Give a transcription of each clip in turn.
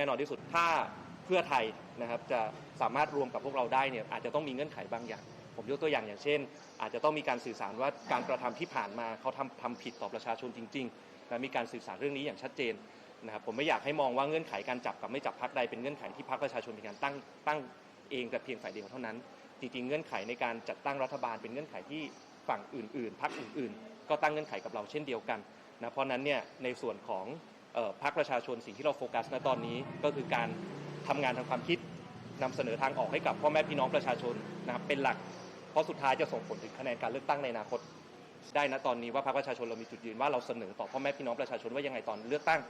แน่นอนที่สุดถ้าเพื่อไทยนะครับจะสามารถรวมกับพวกเราได้เนี่ยอาจจะต้องมีเงื่อนไขบางอย่าง ผมยกตัวอย่างอย่างเช่น อาจจะต้องมีการสื่อสารว่าการกระทำที่ผ่านมาเขาทำทำผิดต่อประชาชนจริงๆและมีการสื่อสารเรื่องนี้อย่างชัดเจนนะครับผมไม่อยากให้มองว่าเงื่อนไขการจับกับไม่จับพักใดเป็นเงื่อนไขที่พักประชาชนเป็นการตั้งตั้งเองแต่เพียงฝ่ายเดียวเท่านั้น จริงๆ เงื่อนไขในการจัดตั้งรัฐบาลเป็นเงื่อนไขที่ฝั่งอื่นๆพรรคอื่นๆ ก็ตั้งเงื่อนไขกับเราเช่นเดียวกันนะเพราะนั้นเนี่ยในส่วนของ พรรคประชาชนสิ่งที่เราโฟกัสณตอนนี้ก็คือการทำงานทางความคิดนำเสนอทางออกให้กับพ่อแม่พี่น้องประชาชนนะครับเป็นหลัก เพราะสุดท้ายจะส่งผลถึงคะแนนการเลือกตั้งในอนาคต ได้นะตอนนี้ว่าพรรคประชาชนเรามีจุดยืนว่าเราเสนอต่อพ่อแม่พี่น้องประชาชนว่ายังไงตอนเลือกตั้ง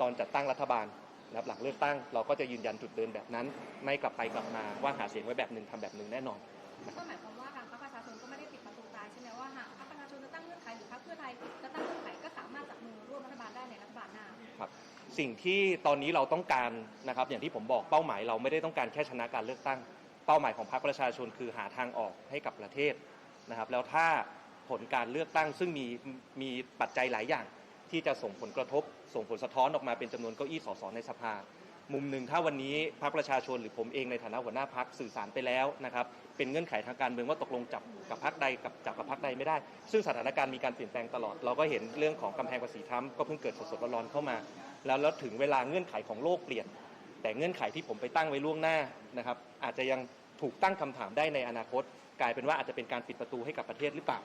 ตอนจัดตั้งรัฐบาลนะครับหลังเลือกตั้งเราก็จะยืนยันจุดเดินแบบนั้น ไม่กลับไปกลับมาว่าหาเสียงไว้แบบหนึ่งทำแบบหนึ่งแน่นอนก็หมายความว่า สิ่งที่ตอนนี้เราต้องการนะครับ อย่างที่ผมบอกเป้าหมายเราไม่ได้ต้องการแค่ชนะการเลือกตั้ง เป้าหมายของพรรคประชาชนคือหาทางออกให้กับประเทศนะครับ แล้วถ้าผลการเลือกตั้งซึ่งมีมีปัจจัยหลายอย่าง ที่จะส่งผลกระทบ ส่งผลสะท้อนออกมาเป็นจำนวนเก้าอี้สสในสภา มุมหนึ่งถ้าวันนี้พรรคประชาชนหรือผมเองในฐานะหัวหน้าพรรคสื่อสารไปแล้วนะครับเป็นเงื่อนไขทางการเมืองว่าตกลงจับกับพรรคใดกับจับกับพรรคใดไม่ได้ ซึ่งสถานการณ์มีการเปลี่ยนแปลงตลอด เราก็เห็นเรื่องของกำแพงภาษีทรัมป์ก็เพิ่งเกิดสดๆร้อนๆเข้ามา แล้วแล้วถึงเวลาเงื่อนไขของโลกเปลี่ยน แต่เงื่อนไขที่ผมไปตั้งไว้ล่วงหน้านะครับอาจจะยังถูกตั้งคำถามได้ในอนาคต กลายเป็นว่าอาจจะเป็นการปิดประตูให้กับประเทศหรือเปล่า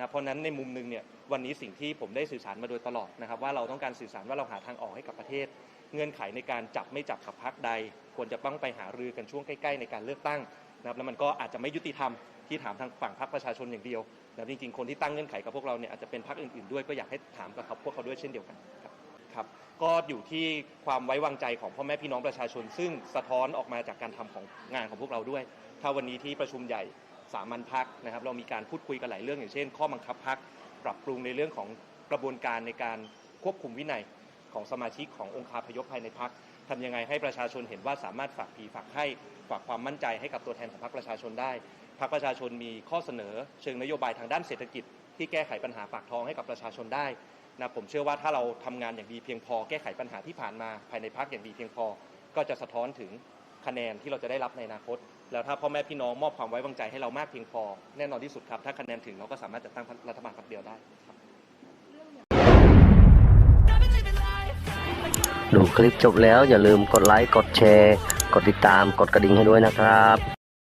นะเพราะนั้นในมุมหนึ่งเนี่ยวันนี้สิ่งที่ผมได้สื่อสารมาโดยตลอดนะครับว่าเราต้องการสื่อสารว่าเราหาทางออกให้กับประเทศ เงื่อนไขในการจับไม่จับกับพรรคใด ควรจะต้องไปหารือกันช่วงใกล้ๆในการเลือกตั้งนะครับแล้วมันก็อาจจะไม่ยุติธรรมที่ถามทางฝั่งพรรคประชาชนอย่างเดียวนะจริงๆคนที่ตั้งเงื่อนไขกับพวกเราเนี่ยอาจจะเป็นพรรคอื่นๆด้วยก็อยากให้ถามกับพวกเขาด้วยเช่นเดียวกันครับครับก็อยู่ที่ความไว้วางใจของพ่อแม่พี่น้องประชาชน ซึ่งสะท้อนออกมาจากการทำของงานของพวกเราด้วย ถ้าวันนี้ที่ประชุมใหญ่ สามัญพักนะครับ เรามีการพูดคุยกันหลายเรื่องอย่างเช่น ข้อบังคับพักปรับปรุงในเรื่องของกระบวนการในการควบคุมวินัยของสมาชิกขององค์คาพยพภายในพักทำยังไงให้ประชาชนเห็นว่าสามารถฝากผีฝากให้ฝากความมั่นใจให้กับตัวแทนของพรรคประชาชนได้พรรคประชาชนมีข้อเสนอ เชิงนโยบายทางด้านเศรษฐกิจ ที่แก้ไขปัญหาปากท้องให้กับประชาชนได้นะผมเชื่อว่าถ้าเราทำงานอย่างดีเพียงพอแก้ไขปัญหาที่ผ่านมาภายในพักอย่างดีเพียงพอ ก็จะสะท้อนถึง คะแนนที่เราจะได้รับในอนาคต แล้วถ้าพ่อแม่พี่น้องมอบความไว้วางใจให้เรามากเพียงพอ แน่นอนที่สุดครับ ถ้าคะแนนถึงเราก็สามารถจัดตั้งรัฐบาลพรรคเดียวได้ครับดูคลิปจบแล้วอย่าลืมกดไลค์กดแชร์ กดติดตามกดกระดิ่งให้ด้วยนะครับ